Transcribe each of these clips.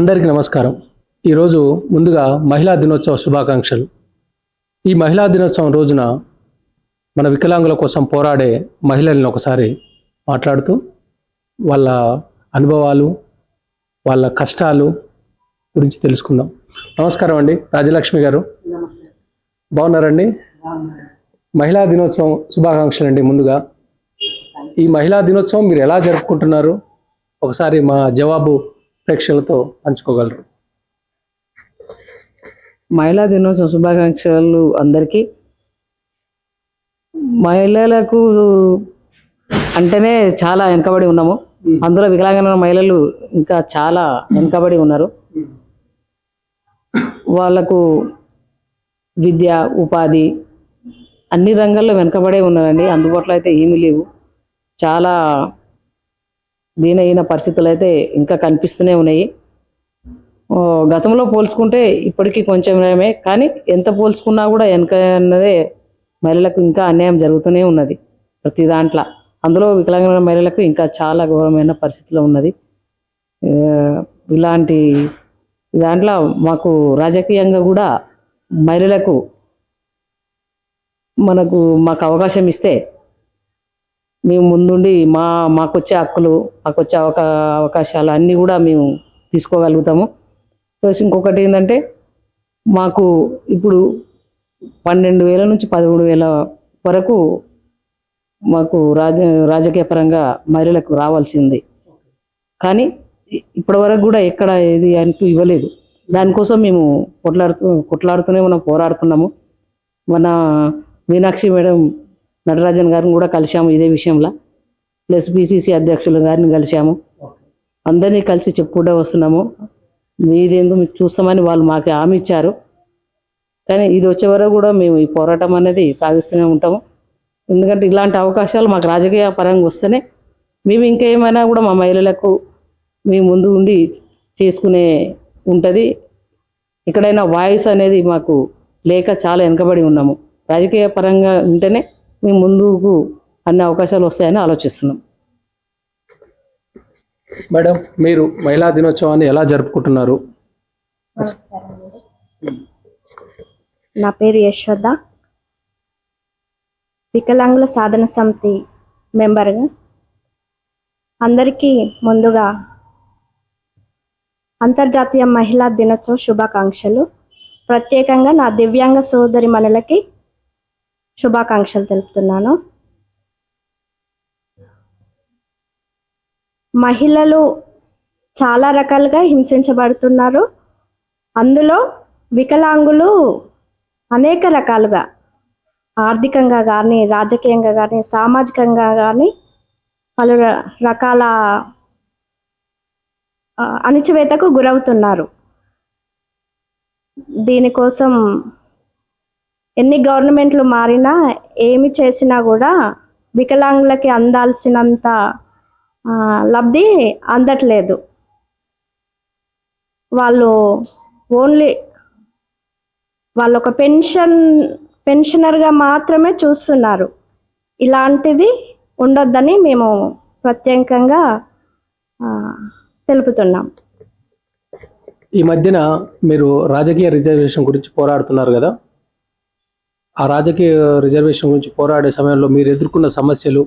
అందరికీ నమస్కారం. ఈరోజు ముందుగా మహిళా దినోత్సవ శుభాకాంక్షలు. ఈ మహిళా దినోత్సవం రోజున మన వికలాంగుల కోసం పోరాడే మహిళల్ని ఒకసారి మాట్లాడుతూ వాళ్ళ అనుభవాలు వాళ్ళ కష్టాలు గురించి తెలుసుకుందాం. నమస్కారం అండి. రాజలక్ష్మి గారు. బాగున్నారండి? మహిళా దినోత్సవం శుభాకాంక్షలు అండి ముందుగా. ఈ మహిళా దినోత్సవం మీరు ఎలా జరుపుకుంటున్నారు? ఒకసారి మా జవాబు ప్రేక్షకులతో పంచుకోగలరు. మహిళా దినోత్సవ శుభాకాంక్షలు అందరికీ. మహిళలకు అంటేనే చాలా వెనకబడి ఉన్నాము. అందులో వికలాంగన మహిళలు ఇంకా చాలా వెనకబడి ఉన్నారు. వాళ్ళకు విద్య ఉపాధి అన్ని రంగాల్లో వెనకబడే ఉన్నారండి. అందుబాటులో అయితే ఏమీ లేవు. చాలా దీనైన పరిస్థితులు అయితే ఇంకా కనిపిస్తూనే ఉన్నాయి. గతంలో పోల్చుకుంటే ఇప్పటికీ కొంచెం కానీ ఎంత పోల్చుకున్నా కూడా వెనక అన్నదే మహిళలకు ఇంకా అన్యాయం జరుగుతూనే ఉన్నది ప్రతి దాంట్లో. అందులో వికలాంగమైన మహిళలకు ఇంకా చాలా ఘోరమైన పరిస్థితిలో ఉన్నది. ఇలాంటి దాంట్లో మాకు రాజకీయంగా కూడా మహిళలకు మనకు మాకు అవకాశం ఇస్తే మేము ముందుండి మా మాకు వచ్చే హక్కులు మాకు వచ్చే అవకా అవకాశాలు అన్నీ కూడా మేము తీసుకోగలుగుతాము. ప్లస్ ఇంకొకటి ఏంటంటే మాకు ఇప్పుడు పన్నెండు వేల నుంచి పదమూడు వేల వరకు మాకు రాజ రాజకీయ పరంగా మహిళలకు రావాల్సింది. కానీ ఇప్పటివరకు కూడా ఎక్కడ ఏది అంటూ ఇవ్వలేదు. దానికోసం మేము కొట్లాడుతూ కొట్లాడుతూనే మనం పోరాడుతున్నాము. మన మీనాక్షి మేడం నటరాజన్ గారిని కూడా కలిశాము ఇదే విషయంలో. ప్లస్ బీసీసీ అధ్యక్షులు గారిని కలిశాము. అందరినీ కలిసి చెప్పుకుంటూ వస్తున్నాము. మీదేందో మీకు చూస్తామని వాళ్ళు మాకు హామీ ఇచ్చారు. కానీ ఇది వచ్చే వరకు కూడా మేము ఈ పోరాటం అనేది సాగిస్తూనే ఉంటాము. ఎందుకంటే ఇలాంటి అవకాశాలు మాకు రాజకీయ పరంగా వస్తేనే మేము ఇంకేమైనా కూడా మా మహిళలకు మేము ముందు ఉండి చేసుకునే ఉంటుంది. ఎక్కడైనా వాయిస్ అనేది మాకు లేక చాలా వెనుకబడి ఉన్నాము. రాజకీయ పరంగా ఉంటేనే మేము ముందుకు అన్ని అవకాశాలు వస్తాయని ఆలోచిస్తున్నాం. మేడం మీరు మహిళా దినోత్సవాన్ని ఎలా జరుపుకుంటున్నారు? నా పేరు యశోద వికలాంగుల సాధన సమితి మెంబర్గా. అందరికీ ముందుగా అంతర్జాతీయ మహిళా దినోత్సవ శుభాకాంక్షలు. ప్రత్యేకంగా నా దివ్యాంగ సోదరి మనలకి శుభాకాంక్షలు తెలుపుతున్నాను. మహిళలు చాలా రకాలుగా హింసించబడుతున్నారు. అందులో వికలాంగులు అనేక రకాలుగా ఆర్థికంగా కానీ రాజకీయంగా కానీ సామాజికంగా కానీ పలు రకాల అణిచివేతకు గురవుతున్నారు. దీనికోసం ఎన్ని గవర్నమెంట్లు మారినా ఏమి చేసినా కూడా వికలాంగులకి అందాల్సినంత లబ్ధి అందట్లేదు. వాళ్ళు ఓన్లీ వాళ్ళు ఒక పెన్షన్ పెన్షనర్గా మాత్రమే చూస్తున్నారు. ఇలాంటిది ఉండొద్దని మేము ప్రత్యేకంగా తెలుపుతున్నాం. ఈ మధ్యన మీరు రాజకీయ రిజర్వేషన్ గురించి పోరాడుతున్నారు కదా? ఆ రాజకీయ రిజర్వేషన్ గురించి పోరాడే సమయంలో మీరు ఎదుర్కొన్న సమస్యలు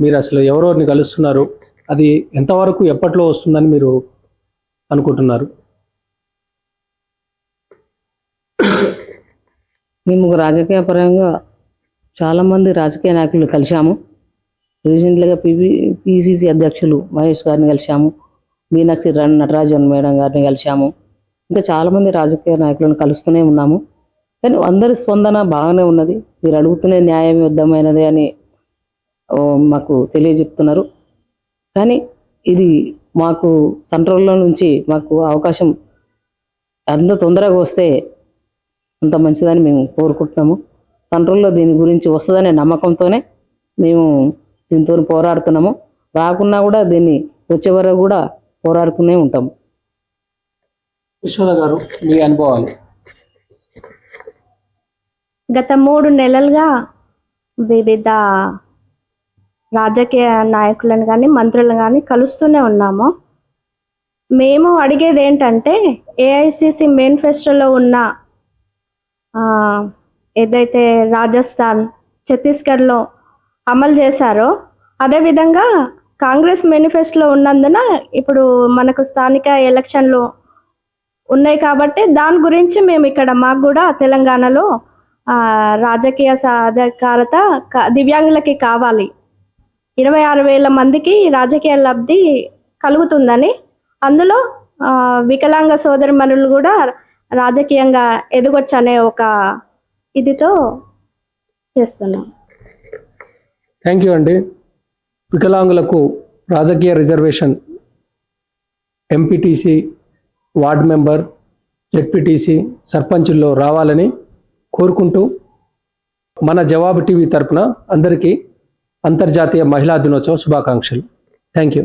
మీరు అసలు ఎవరెవరిని కలుస్తున్నారు అది ఎంతవరకు ఎప్పట్లో వస్తుందని మీరు అనుకుంటున్నారు? మేము రాజకీయ పరంగా చాలామంది రాజకీయ నాయకులు కలిశాము. రీసెంట్గా పివి పిసిసి అధ్యక్షులు మహేష్ గారిని కలిశాము. మీనాక్షి నటరాజన్ మేడం గారిని కలిశాము. ఇంకా చాలామంది రాజకీయ నాయకులను కలుస్తూనే ఉన్నాము. కానీ అందరి స్పందన బాగానే ఉన్నది. మీరు అడుగుతున్న న్యాయం యుద్ధమైనది అని మాకు తెలియజెప్తున్నారు. కానీ ఇది మాకు సెంట్రల్లో నుంచి మాకు అవకాశం అంత తొందరగా వస్తే అంత మంచిదని మేము కోరుకుంటున్నాము. సెంట్రల్లో దీని గురించి వస్తుందనే నమ్మకంతోనే మేము దీంతో పోరాడుతున్నాము. రాకున్నా కూడా దీన్ని వచ్చే వరకు కూడా పోరాడుతూనే ఉంటాము. యశోద గారు మీ అనుభవాలు? గత మూడు నెలలుగా వివిధ రాజకీయ నాయకులను కానీ మంత్రులను కానీ కలుస్తూనే ఉన్నాము. మేము అడిగేది ఏంటంటే ఏఐసిసి మేనిఫెస్టోలో ఉన్న ఏదైతే రాజస్థాన్ ఛత్తీస్గఢ్లో అమలు చేశారో అదేవిధంగా కాంగ్రెస్ మేనిఫెస్టోలో ఉన్నందున ఇప్పుడు మనకు స్థానిక ఎలక్షన్లు ఉన్నాయి కాబట్టి దాని గురించి మేము ఇక్కడ మాకు కూడా తెలంగాణలో రాజకీయ సాధికారత క- దివ్యాంగులకి కావాలి. ఇరవై ఆరు వేల మందికి రాజకీయ లబ్ధి కలుగుతుందని అందులో వికలాంగ సోదరిమణులు కూడా రాజకీయంగా ఎదగొచ్చనే ఒక ఇదితో చేస్తున్నాం. థ్యాంక్ యూ అండి. వికలాంగులకు రాజకీయ reservation MPTC ward member ZPTC సర్పంచుల్లో రావాలని కోరుకుంటూ మన జవాబు టీవీ తరపున అందరికీ అంతర్జాతీయ మహిళా దినోత్సవం శుభాకాంక్షలు. Thank you